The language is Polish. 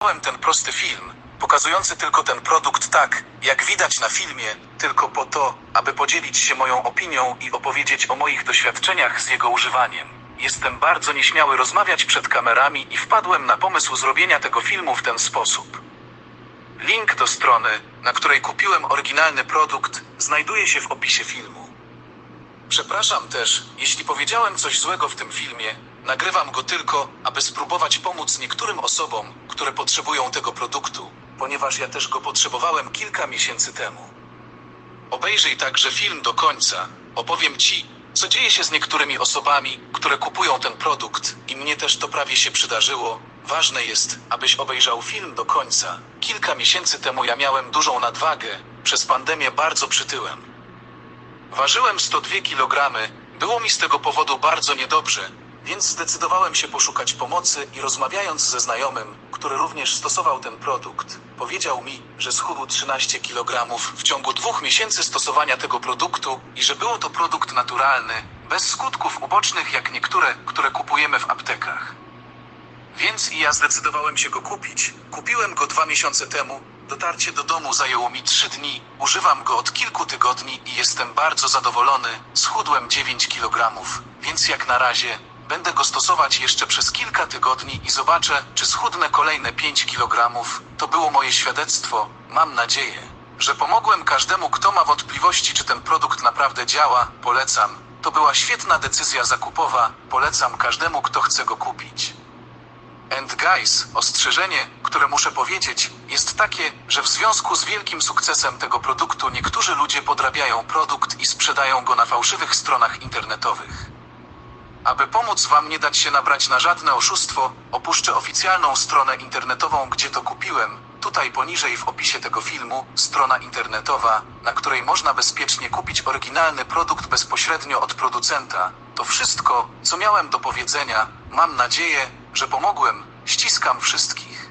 Nagrałem ten prosty film, pokazujący tylko ten produkt tak, jak widać na filmie, tylko po to, aby podzielić się moją opinią i opowiedzieć o moich doświadczeniach z jego używaniem. Jestem bardzo nieśmiały rozmawiać przed kamerami i wpadłem na pomysł zrobienia tego filmu w ten sposób. Link do strony, na której kupiłem oryginalny produkt, znajduje się w opisie filmu. Przepraszam też, jeśli powiedziałem coś złego w tym filmie. Nagrywam go tylko, aby spróbować pomóc niektórym osobom, które potrzebują tego produktu, ponieważ ja też go potrzebowałem kilka miesięcy temu. Obejrzyj także film do końca. Opowiem Ci, co dzieje się z niektórymi osobami, które kupują ten produkt, i mnie też to prawie się przydarzyło. Ważne jest, abyś obejrzał film do końca. Kilka miesięcy temu ja miałem dużą nadwagę, przez pandemię bardzo przytyłem. Ważyłem 102 kg, było mi z tego powodu bardzo niedobrze, więc zdecydowałem się poszukać pomocy i rozmawiając ze znajomym, który również stosował ten produkt, powiedział mi, że schudł 13 kg w ciągu dwóch miesięcy stosowania tego produktu i że było to produkt naturalny, bez skutków ubocznych jak niektóre, które kupujemy w aptekach. Więc i ja zdecydowałem się go kupić. Kupiłem go dwa miesiące temu. Dotarcie do domu zajęło mi trzy dni. Używam go od kilku tygodni i jestem bardzo zadowolony. Schudłem 9 kg, więc jak na razie będę go stosować jeszcze przez kilka tygodni i zobaczę, czy schudnę kolejne 5 kg. To było moje świadectwo. Mam nadzieję, że pomogłem każdemu, kto ma wątpliwości, czy ten produkt naprawdę działa. Polecam. To była świetna decyzja zakupowa. Polecam każdemu, kto chce go kupić. And guys, ostrzeżenie, które muszę powiedzieć, jest takie, że w związku z wielkim sukcesem tego produktu niektórzy ludzie podrabiają produkt i sprzedają go na fałszywych stronach internetowych. Aby pomóc Wam nie dać się nabrać na żadne oszustwo, opuszczę oficjalną stronę internetową, gdzie to kupiłem. Tutaj poniżej w opisie tego filmu, strona internetowa, na której można bezpiecznie kupić oryginalny produkt bezpośrednio od producenta. To wszystko, co miałem do powiedzenia. Mam nadzieję, że pomogłem. Ściskam wszystkich.